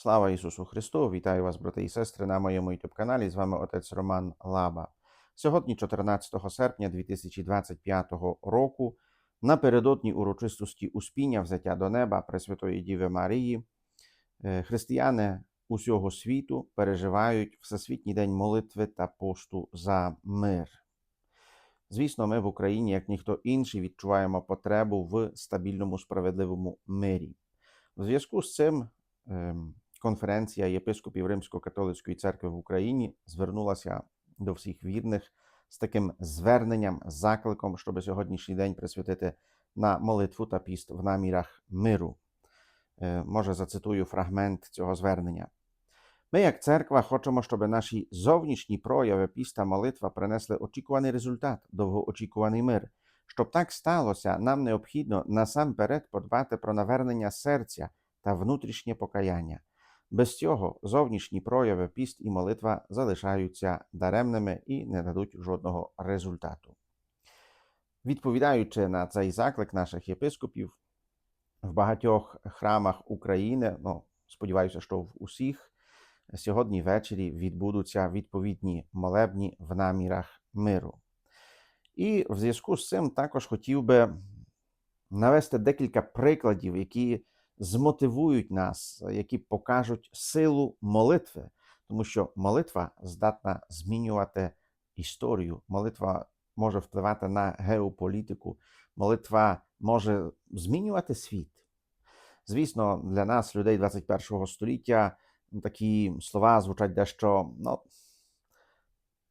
Слава Ісусу Христу! Вітаю вас, брати і сестри, на моєму youtube каналі. З вами отець Роман Лаба. Сьогодні, 14 серпня 2025 року, напередодні урочистості Успіння взяття до неба Пресвятої Діви Марії, е, християни усього світу переживають Всесвітній день молитви та посту за мир. Звісно, ми в Україні, як ніхто інший, відчуваємо потребу в стабільному справедливому мирі. У зв'язку з цим ем, конференція єпископів Римсько-католицької церкви в Україні звернулася до всіх вірних з таким зверненням, закликом, щоб сьогоднішній день присвятити на молитву та піст в намірах миру. Е, Може, зацитую фрагмент цього звернення. Ми, як церква, хочемо, щоб наші зовнішні прояви піст та молитва принесли очікуваний результат, довгоочікуваний мир. Щоб так сталося, нам необхідно насамперед подбати про навернення серця та внутрішнє покаяння. Без цього зовнішні прояви піст і молитва залишаються даремними і не дадуть жодного результату. Відповідаючи на цей заклик наших єпископів, в багатьох храмах України, ну сподіваюся, що в усіх, сьогодні ввечері відбудуться відповідні молебні в намірах миру. І в зв'язку з цим також хотів би навести декілька прикладів, які змотивують нас, які покажуть силу молитви, тому що молитва здатна змінювати історію. Молитва може впливати на геополітику, молитва може змінювати світ. Звісно, для нас, людей 21 століття, такі слова звучать дещо ну,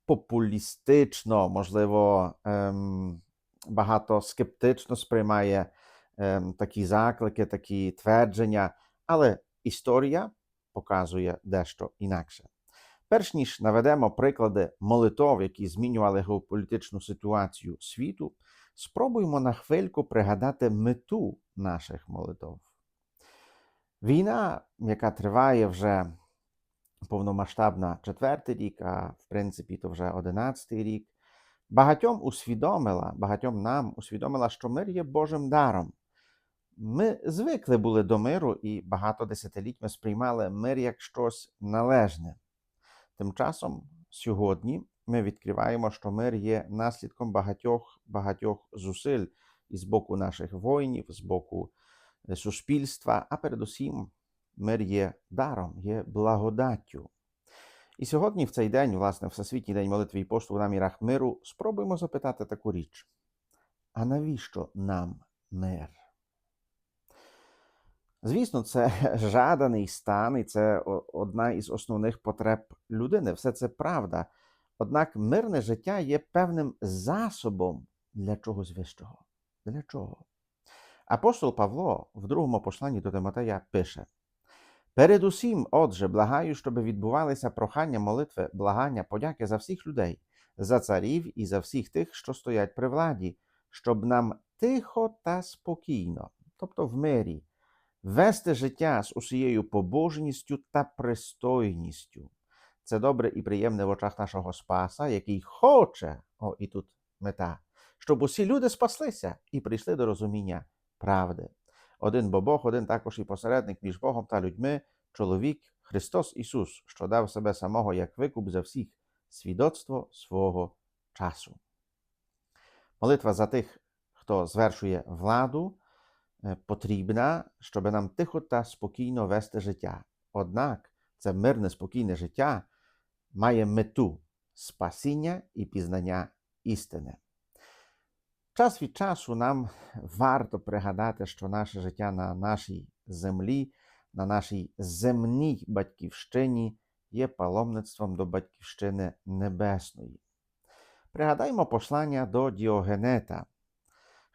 популістично, можливо, ем, багато скептично сприймає такі заклики, такі твердження, але історія показує дещо інакше. Перш ніж наведемо приклади молитов, які змінювали геополітичну ситуацію світу, спробуємо на хвильку пригадати мету наших молитов. Війна, яка триває вже повномасштабна четвертий рік, а в принципі то вже одинадцятий рік, багатьом усвідомила, багатьом нам усвідомила, що мир є Божим даром. Ми звикли були до миру і багато десятиліть ми сприймали мир як щось належне. Тим часом, сьогодні, ми відкриваємо, що мир є наслідком багатьох багатьох зусиль і з боку наших воїнів, з боку е, суспільства, а передусім, мир є даром, є благодаттю. І сьогодні, в цей день, власне, Всесвітній день молитви і посту в намірах миру, спробуємо запитати таку річ: а навіщо нам мир? Звісно, це жаданий стан, і це одна із основних потреб людини. Все це правда. Однак мирне життя є певним засобом для чогось вищого. Для чого? Апостол Павло в другому посланні до Тимотея пише: Передусім, отже, благаю, щоб відбувалися прохання молитви, благання, подяки за всіх людей, за царів і за всіх тих, що стоять при владі, щоб нам тихо та спокійно, тобто в мирі, вести життя з усією побожністю та пристойністю. Це добре і приємне в очах нашого Спаса, який хоче, о, і тут мета, щоб усі люди спаслися і прийшли до розуміння правди. Один бо Бог, один також і посередник між Богом та людьми, чоловік Христос Ісус, що дав себе самого як викуп за всіх, свідоцтво свого часу. Молитва за тих, хто звершує владу, потрібна, щоб нам тихо та спокійно вести життя. Однак це мирне, спокійне життя має мету спасіння і пізнання істини. Час від часу нам варто пригадати, що наше життя на нашій землі, на нашій земній батьківщині є паломництвом до батьківщини небесної. Пригадаймо послання до Діогенета,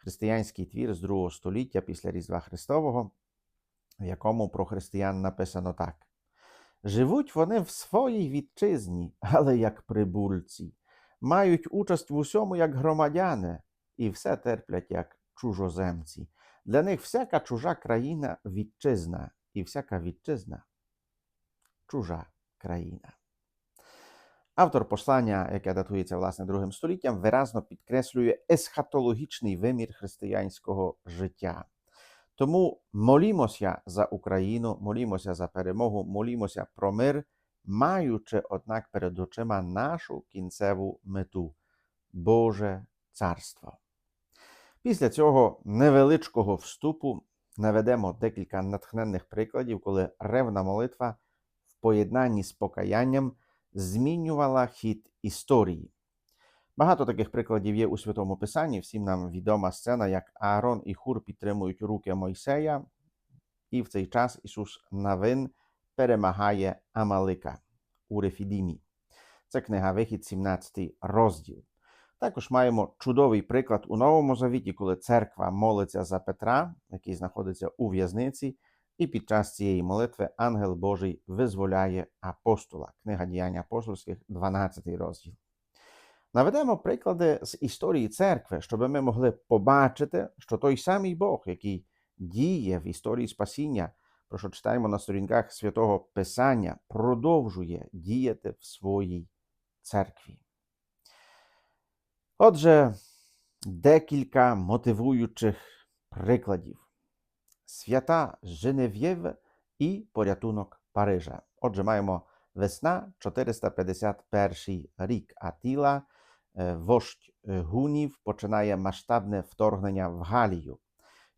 християнський твір з другого століття після Різдва Христового, в якому про християн написано так: Живуть вони в своїй вітчизні, але як прибульці, мають участь в усьому як громадяни, і все терплять як чужоземці. Для них всяка чужа країна вітчизна, і всяка вітчизна чужа країна. Автор послання, яке датується власне другим століттям, виразно підкреслює есхатологічний вимір християнського життя. Тому молімося за Україну, молімося за перемогу, молімося про мир, маючи, однак, перед очима нашу кінцеву мету Боже Царство. Після цього невеличкого вступу наведемо декілька натхненних прикладів, коли ревна молитва в поєднанні з покаянням змінювала хід історії. Багато таких прикладів є у Святому Писанні. Всім нам відома сцена, як Аарон і Хур підтримують руки Мойсея, і в цей час Ісус Навин перемагає Амалика у Рефідімі. Це книга Вихід, 17 розділ. Також маємо чудовий приклад у Новому Завіті, коли церква молиться за Петра, який знаходиться у в'язниці, і під час цієї молитви ангел Божий визволяє апостола. Книга діянь апостольських, 12 розділ. Наведемо приклади з історії церкви, щоб ми могли побачити, що той самий Бог, який діє в історії спасіння, про що читаємо на сторінках святого Писання, продовжує діяти в своїй церкві. Отже, декілька мотивуючих прикладів: свята Женев'єв і порятунок Парижа. Отже, маємо весна 451 рік. Атіла, е, вождь гунів, починає масштабне вторгнення в Галію.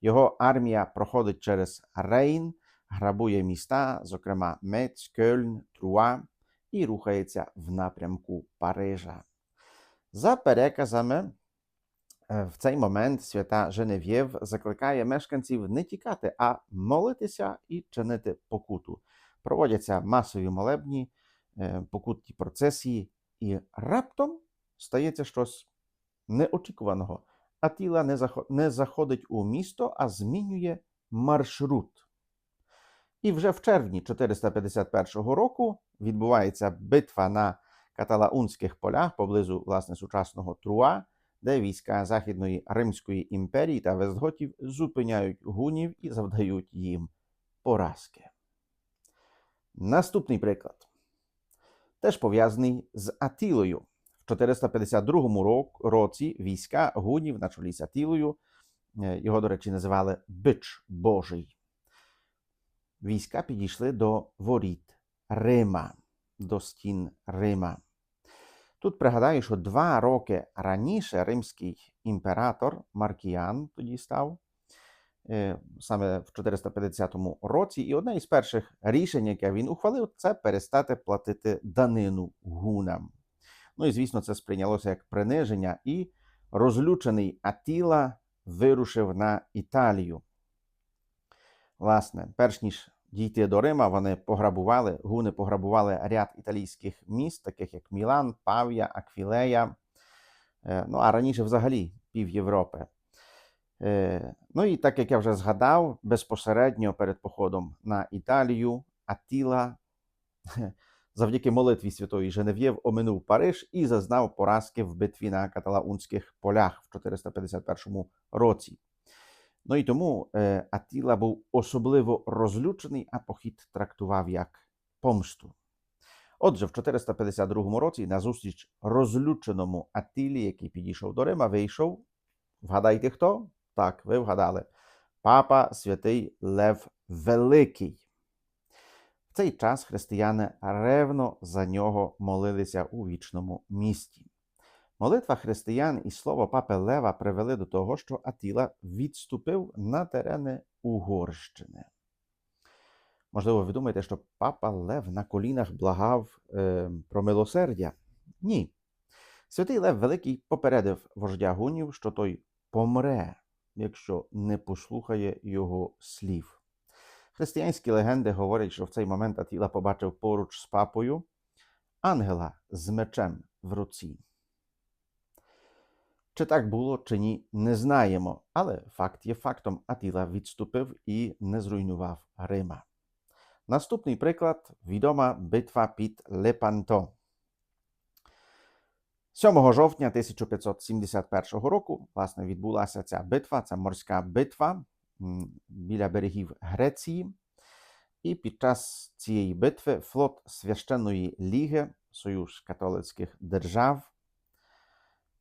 Його армія проходить через Рейн, грабує міста, зокрема Мец, Кельн, Труа, і рухається в напрямку Парижа. За переказами, в цей момент свята Женев'єв закликає мешканців не тікати, а молитися і чинити покуту. Проводяться масові молебні, е, покутні процесії, і раптом стається щось неочікуваного. Атіла не заходить у місто, а змінює маршрут. І вже в червні 451 року відбувається битва на каталаунських полях поблизу власне сучасного Труа, де війська Західної Римської імперії та Вестготів зупиняють гунів і завдають їм поразки. Наступний приклад теж пов'язаний з Атілою. В 452 році війська гунів на чолі з Атілою, е, його, до речі, називали Бич Божий. Війська підійшли до воріт Рима, до стін Рима. Тут пригадаю, що два роки раніше римський імператор Маркіян тоді став, е, саме в 450 році, і одне із перших рішень, яке він ухвалив, це перестати платити данину гунам. Ну і звісно, це сприйнялося як приниження, і розлючений Атіла вирушив на Італію. Власне, перш ніж дійти до Рима, вони пограбували, гуни пограбували ряд італійських міст, таких як Мілан, Павія, Аквілея. Е, Ну а раніше взагалі пів Європи. Е, Ну і так як я вже згадав, безпосередньо перед походом на Італію Атіла завдяки молитві святої Женев'єв оминув Париж і зазнав поразки в битві на каталаунських полях в 451 році. Ну і тому е, Атіла був особливо розлючений, а похід трактував як помсту. Отже, в 452 році назустріч розлюченому Атілі, який підійшов до Рима, вийшов. Вгадайте хто? Так, ви вгадали. Папа святий Лев Великий. В цей час християни ревно за нього молилися у вічному місті. Молитва християн і слово папи Лева привели до того, що Атіла відступив на терени Угорщини. Можливо, ви думаєте, що папа Лев на колінах благав е, про милосердя? Ні. Святий Лев Великий попередив вождя гунів, що той помре, якщо не послухає його слів. Християнські легенди говорять, що в цей момент Атіла побачив поруч з папою ангела з мечем в руці. Чи так було, чи ні, не знаємо, але факт є фактом. Атіла відступив і не зруйнував Рима. Наступний приклад відома битва під Лепанто. 7 жовтня 1571 року власне відбулася ця битва, це морська битва біля берегів Греції. І під час цієї битви флот Священної Ліги, Союз католицьких держав,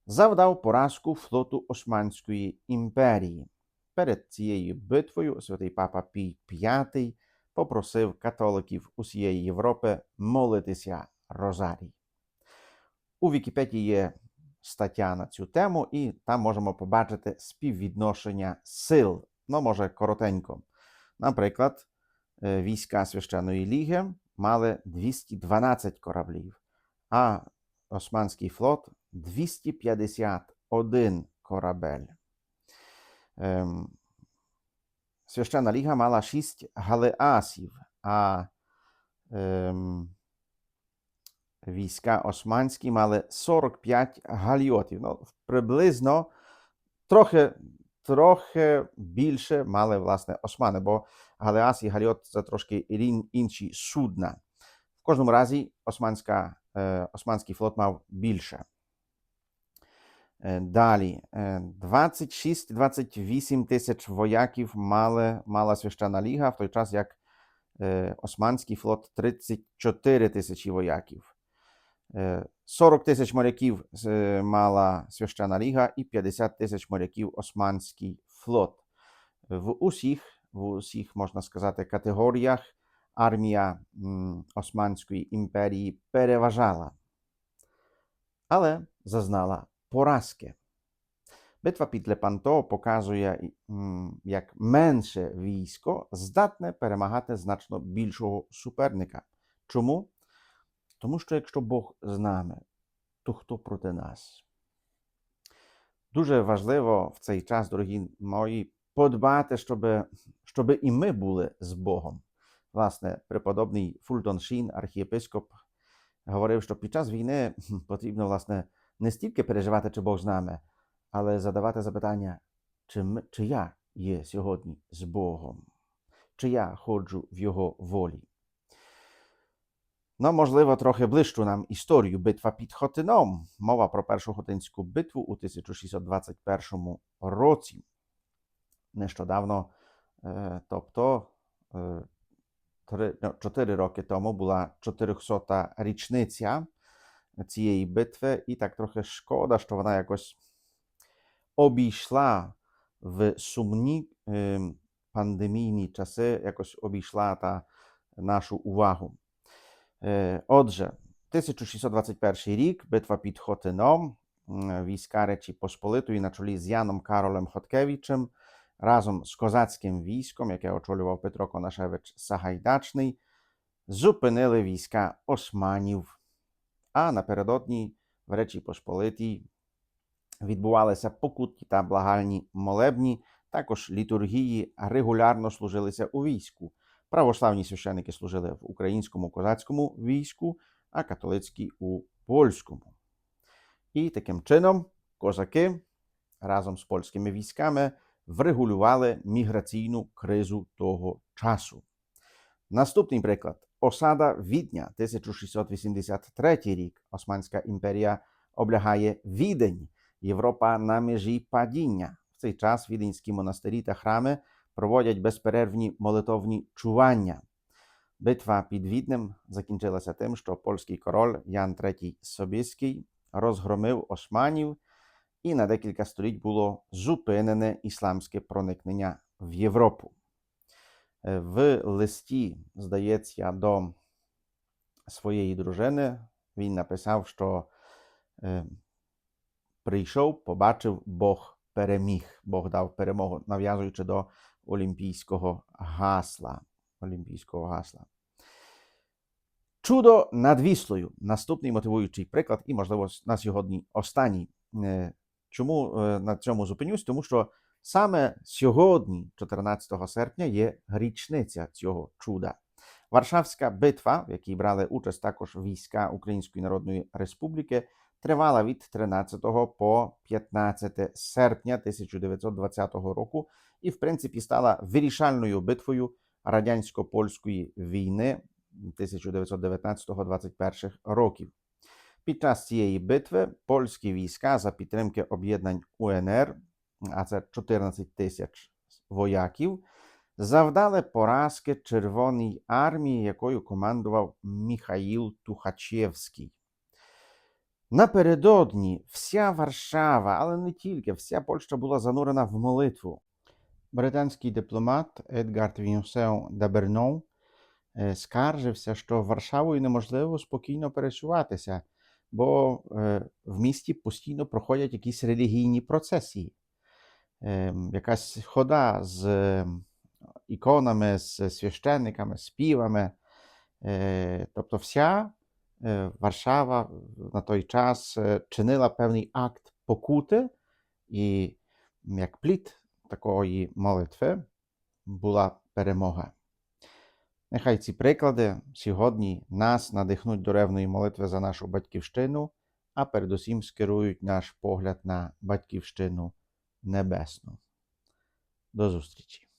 завдав поразку флоту Османської імперії. перед цією битвою святий папа Пій V попросив католиків усієї Європи молитися Розарій. У Вікіпедії є стаття на цю тему, і там можемо побачити співвідношення сил. Ну, може, коротенько. Наприклад, е, війська священної ліги мали 212 кораблів, а Османський флот 251 корабель. Ем, Священна ліга мала 6 галеасів, а ем, війська османські мали 45 гальйотів. Ну, приблизно трохи, трохи більше мали власне османи, бо галеас і гальйот це трошки інші судна. В кожному разі османська, османський флот мав більше. Е, Далі, е, 26-28 тисяч вояків мали, мала священна ліга, в той час як е, Османський флот 34 тисячі вояків. Е, 40 тисяч моряків е, мала священна ліга і 50 тисяч моряків Османський флот. В усіх, в усіх, можна сказати, категоріях армія Османської імперії переважала, але зазнала поразки. Битва під Лепанто показує, як менше військо здатне перемагати значно більшого суперника. Чому? Тому що якщо Бог з нами, то хто проти нас? Дуже важливо в цей час, дорогі мої, подбати, щоб, щоб і ми були з Богом. Власне, преподобний Фултон Шін, архієпископ, говорив, що під час війни потрібно, власне, не стільки переживати, чи Бог з нами, але задавати запитання, чи, ми, чи я є сьогодні з Богом, чи я ходжу в Його волі. Ну, можливо, трохи ближчу нам історію битва під Хотином. Мова про першу Хотинську битву у 1621 році. Нещодавно, тобто е, три, ну, 4 роки тому була 400-та річниця цієї битви, і так трохи шкода, що вона якось обійшла в сумні е, пандемійні часи, якось обійшла та нашу увагу. Е, Отже, 1621 рік, битва під Хотином, війська Речі Посполитої на чолі з Яном Каролем Хоткевичем разом з козацьким військом, яке очолював Петро Конашевич Сагайдачний, зупинили війська османів. А напередодні в Речі Посполитій відбувалися покутні та благальні молебні, також літургії регулярно служилися у війську. Православні священики служили в українському козацькому війську, а католицькі у польському. І таким чином козаки разом з польськими військами врегулювали міграційну кризу того часу. Наступний приклад осада Відня, 1683 рік. Османська імперія облягає Відень, Європа на межі падіння. В цей час віденські монастирі та храми проводять безперервні молитовні чування. Битва під Віднем закінчилася тим, що польський король Ян III Собіський розгромив османів, і на декілька століть було зупинене ісламське проникнення в Європу. Е, В листі, здається, до своєї дружини він написав, що е, прийшов, побачив, Бог переміг. Бог дав перемогу, нав'язуючи до олімпійського гасла. Олімпійського гасла. Чудо над Віслою. Наступний мотивуючий приклад, і, можливо, на сьогодні останній. Чому е, на цьому зупинюсь? Тому що саме сьогодні, 14 серпня, є річниця цього чуда. Варшавська битва, в якій брали участь також війська Української Народної Республіки, тривала від 13 по 15 серпня 1920 року і, в принципі, стала вирішальною битвою радянсько-польської війни 1919-21 років. Під час цієї битви польські війська за підтримки об'єднань УНР, а це 14 тисяч вояків, завдали поразки Червоній армії, якою командував Міхаїл Тухачевський. Напередодні вся Варшава, але не тільки, вся Польща була занурена в молитву. британський дипломат Едгард Вінсеу Даберноу скаржився, що Варшавою неможливо спокійно пересуватися, бо в місті постійно проходять якісь релігійні процесії. Якась хода з іконами, з священниками, співами. Тобто вся Варшава на той час чинила певний акт покути, і як плід такої молитви була перемога. Нехай ці приклади сьогодні нас надихнуть до ревної молитви за нашу батьківщину, а передусім скерують наш погляд на батьківщину небесну. До зустрічі!